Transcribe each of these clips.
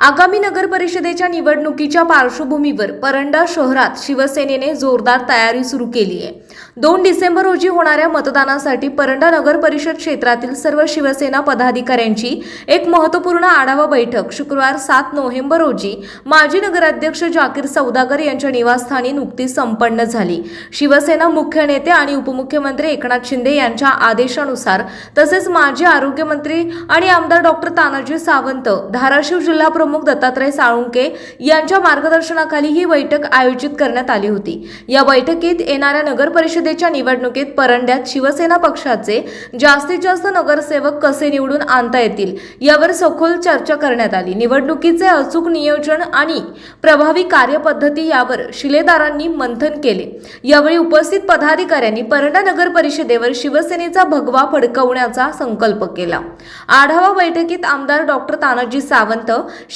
आगामी नगर परिषदेच्या निवडणुकीच्या पार्श्वभूमीवर परंडा शहरात शिवसेनेने जोरदार तयारी सुरू केली आहे. दोन डिसेंबर रोजी होणाऱ्या मतदानासाठी परंडा नगर परिषद क्षेत्रातील सर्व शिवसेना पदाधिकाऱ्यांची एक महत्त्वपूर्ण आढावा बैठक शुक्रवार सात नोव्हेंबर रोजी माजी नगराध्यक्ष जाकीर सौदागर यांच्या निवासस्थानी नुकतीच संपन्न झाली. शिवसेना मुख्य नेते आणि उपमुख्यमंत्री एकनाथ शिंदे यांच्या आदेशानुसार तसेच माजी आरोग्यमंत्री आणि आमदार डॉक्टर तानाजी सावंत धाराशिव जिल्हा प्रमुख दत्तात्रय साळुंके यांच्या मार्गदर्शनाखाली ही बैठक आयोजित करण्यात आली होती. या बैठकीत येणाऱ्या नगर परिषदेच्या निवडणुकीत परंड्यात शिवसेना पक्षाचे जास्तीत जास्त नगरसेवक कसे निवडून आणता येतील यावर सखोल चर्चा करण्यात आली. निवडणुकीचे अचूक नियोजन आणि प्रभावी कार्यपद्धती यावर शिलेदारांनी मंथन केले. यावेळी उपस्थित पदाधिकाऱ्यांनी परंडा नगर परिषदेवर शिवसेनेचा भगवा फडकवण्याचा संकल्प केला. आढावा बैठकीत आमदार डॉक्टर तानाजी सावंत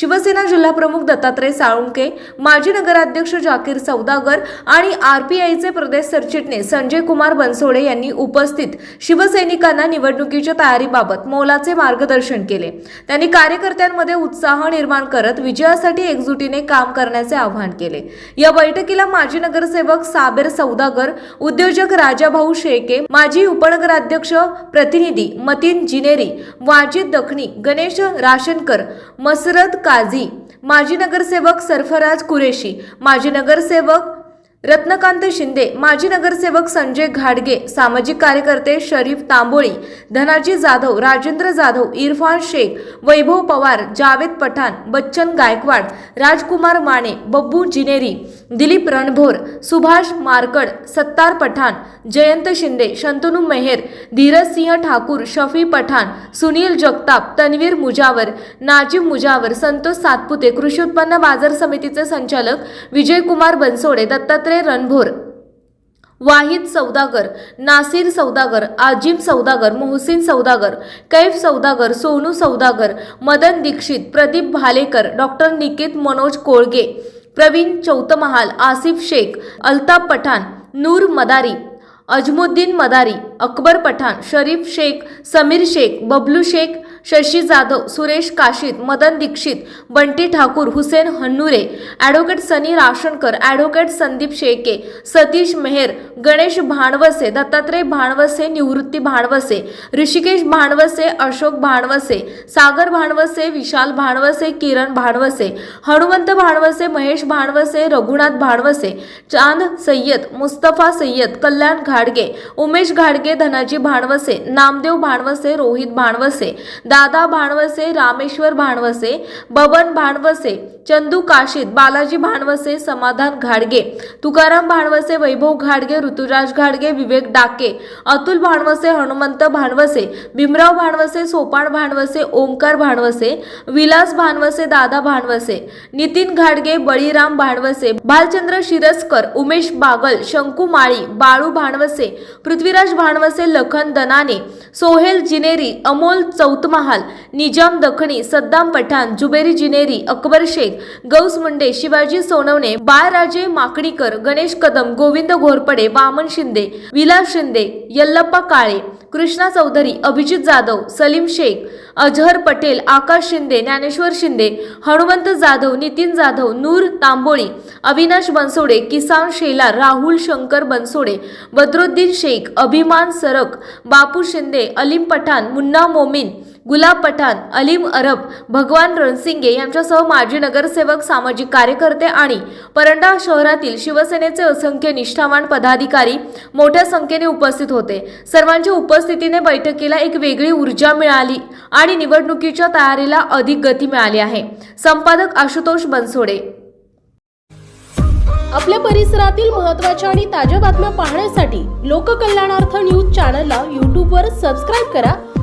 शिवसेना जिल्हाप्रमुख दत्तात्रय साळुंके माजी नगराध्यक्ष जाकीर सौदागर आणि आरपीआयचे प्रदेश सरचिटणीस संजय कुमार बनसोडे यांनी उपस्थित शिवसैनिकांना निवडणुकीच्या तयारीबाबत मोलाचे मार्गदर्शन केले. त्यांनी कार्यकर्त्यांमध्ये उत्साह निर्माण करत विजयासाठी एकजुटीने काम करण्याचे आवाहन केले. या बैठकीला माजी नगरसेवक साबेर सौदागर उद्योजक राजाभाऊ शेळके माजी उपनगराध्यक्ष प्रतिनिधी मतीन जिनेरी वाजिद दखनी गणेश राशनकर मसरत काझी माजी नगरसेवक सरफराज कुरेशी माजी नगरसेवक रत्नकांत शिंदे माजी नगरसेवक संजय घाडगे सामाजिक कार्यकर्ते शरीफ तांबोळी धनाजी जाधव राजेंद्र जाधव इरफान शेख वैभव पवार जावेद पठाण बच्चन गायकवाड राजकुमार माने बब्बू जिनेरी दिलीप रणभोर सुभाष मारकड सत्तार पठाण जयंत शिंदे शंतनू मेहेर धीरज सिंह ठाकूर शफी पठाण सुनील जगताप तन्वीर मुजावर नाजीब मुजावर संतोष सातपुते कृषी उत्पन्न बाजार समितीचे संचालक Vijaykumar Bansode Dattatray Ranbhor Wahid Saudagar Nasir Saudagar Azim Saudagar Mohsin Saudagar Kaif Saudagar Sonu Saudagar Madan Dixit Pradeep Bhalekar doctor Nikit Manoj Kolge Pravin Chautmahal Asif Shaikh Altaf Pathan Noor Madari Ajmuddin Madari Akbar Pathan Sharif Shaikh Sameer Shaikh Bablu Shaikh Shashi Jadhav Suresh Kashid Madan Dixit Bunty Thakur Hussain Hannure advocate Sunny Rashankar advocate Sandeep Sheke Satish Meher Ganesh Bhanvase Dattatray भाणवसे निवृत्ती भाणवसे ऋषिकेश भाणवसे अशोक भाणवसे सागर भाणवसे विशाल भाणवसे किरण भाणवसे हनुमंत भाणवसे महेश भाणवसे रघुनाथ भाणवसे चांद सय्यद मुस्तफा सय्यद कल्याण घाडगे उमेश घाडगे धनाजी भाणवसे नामदेव भाणवसे रोहित भाणवसे दादा भाणवसे रामेश्वर भाणवसे बबन भाणवसे चंदू काशीद बालाजी भाणवसे समाधान घाडगे तुकाराम भाणवसे वैभव घाडगे ऋतुराज घाडगे विवेक डाके अतुल भाणवसे हनुमंत भाणवसे भीमराव भाणवसे सोपान भाणवसे ओमकार भाणवसे विलास भाणवसे दादा भाणवसे नितीन घाडगे बळीराम भाणवसे भालचंद्र शिरस्कर उमेश बागल शंकू माळी बाळू भाणवसे पृथ्वीराज भाणवसे लखन दनाने सोहेल जिनेरी अमोल महाल निजाम दखनी सद्दाम पठाण जुबेरी जिनेरी अकबर शेख गौस मुंडे शिवाजी सोनवणे बाळराजे माकडीकर गणेश कदम गोविंद घोरपडे वामन शिंदे विलास शिंदे यल्लप्पा काळे कृष्णा चौधरी अभिजित जाधव सलीम शेख अजहर पटेल आकाश शिंदे ज्ञानेश्वर शिंदे हनुमंत जाधव नितीन जाधव नूर तांबोळी अविनाश बनसोडे किसान शेलार राहुल शंकर बनसोडे बद्रुद्दीन शेख अभिमान सरक बापू शिंदे अलीम पठाण मुन्ना मोमीन गुलाब पठाण अलीम अरब भगवान रणसिंगे यांच्यासह माजी नगरसेवक सामाजिक कार्यकर्ते आणि परंडा शहरातील शिवसेनेचे असंख्य निष्ठावान पदाधिकारी मोठ्या संख्येने उपस्थित होते. सर्वांच्या उपस्थितीने बैठकीला एक वेगळी ऊर्जा मिळाली आणि निवडणुकीच्या तयारीला अधिक गती मिळाली आहे. संपादक आशुतोष बनसोडे. आपल्या परिसरातील महत्त्वाच्या आणि ताज्या बातम्या पाहण्यासाठी लोककल्याणार्थ न्यूज चॅनलला यूट्यूबवर सबस्क्राईब करा